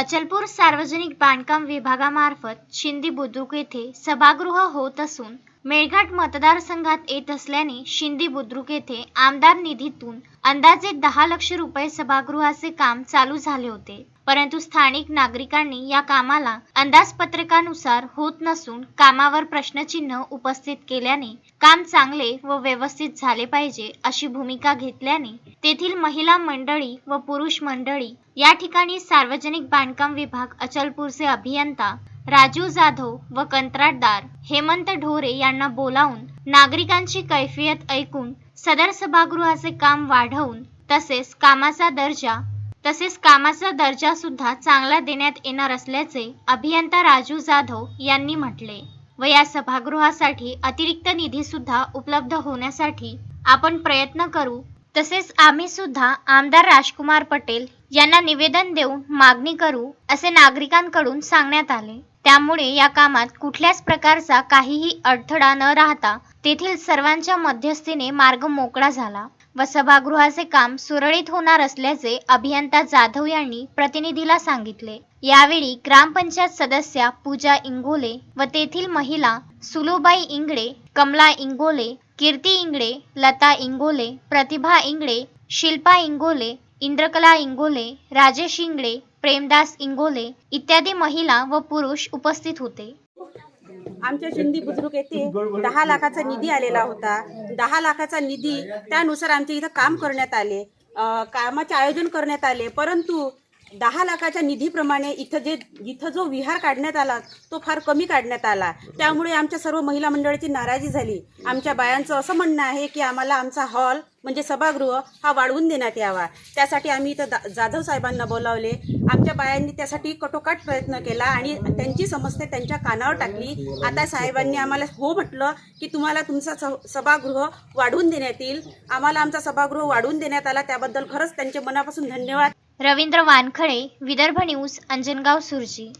अचलपूर सार्वजनिक बांधकाम विभागामार्फत शिंदी बुद्रुक येथे सभागृह होत असून मेळघाट मतदारसंघात येत असल्याने शिंदी बुद्रुक येथे आमदार निधीतून अंदाजे दहा लक्ष रुपये सभागृहाचे काम चालू झाले होते. परंतु स्थानिक नागरिकांनी या कामाला अंदाजपत्रकानुसार होत नसून कामावर प्रश्नचिन्ह उपस्थित केल्याने काम चांगले व व्यवस्थित झाले पाहिजे अशी भूमिका घेतल्याने तेथील महिला मंडळी व पुरुष मंडळी या ठिकाणी सार्वजनिक बांधकाम विभाग अचलपूरचे अभियंता राजू जाधव व कंत्राटदार हेमंत ढोरे यांना बोलावून नागरिकांची कैफियत ऐकून सदर सभागृहाचे काम वाढवून तसेच कामाचा दर्जा तसेच कामाचा दर्जा सुद्धा चांगला देण्यात येणार असल्याचे अभियंता राजू जाधव यांनी म्हटले. व या सभागृहासाठी अतिरिक्त निधी सुद्धा उपलब्ध होण्यासाठी आपण प्रयत्न करू. तसेच आम्ही सुद्धा आमदार राजकुमार पटेल यांना निवेदन देऊन मागणी करू असे नागरिकांकडून सांगण्यात आले. त्यामुळे या कामात कुठल्याच प्रकारचा काहीही अडथळा न राहता तेथील सर्वांच्या मध्यस्थीने मार्ग मोकळा झाला व सभागृहाचे काम सुरळीत होणार असल्याचे अभियंता जाधव यांनी प्रतिनिधीला सांगितले. यावेळी ग्रामपंचायत सदस्या पूजा इंगोले व तेथील महिला सुलूबाई इंगळे कमला इंगोले कीर्ती इंगळे लता इंगोले प्रतिभा इंगळे शिल्पा इंगोले इंद्रकला इंगोले राजेश इंगळे प्रेमदास इंगोले इत्यादी महिला व पुरुष उपस्थित होते. आमच्या शिंदी बुद्रुक येथे दहा लाखाचा निधी आलेला होता. दहा लाखाचा निधी त्यानुसार आमच्या इथं काम करण्यात आले. कामाचे आयोजन करण्यात आले. परंतु दहा लाखाच्या निधीप्रमाणे इथं जे इथं जो विहार काढण्यात आला तो फार कमी काढण्यात आला. त्यामुळे आमच्या सर्व महिला मंडळाची नाराजी झाली. आमच्या बायांचं असं म्हणणं आहे की आम्हाला आमचा हॉल म्हणजे सभागृह हा वाढवून देण्यात यावा. त्यासाठी आम्ही इथं दा- जाधव साहेबांना बोलावले. आमच्या बायांनी त्यासाठी कटोकाट प्रयत्न केला आणि त्यांची समस्या त्यांच्या कानावर टाकली. आता साहेबांनी आम्हाला हो म्हटलं की तुम्हाला तुमचा स- सभागृह वाढवून देण्यात येईल. आम्हाला आमचा सभागृह वाढवून देण्यात आला. त्याबद्दल खरंच त्यांचे मनापासून धन्यवाद. रवींद्र वानखळे विदर्भ न्यूज अंजनगाव सुरजी.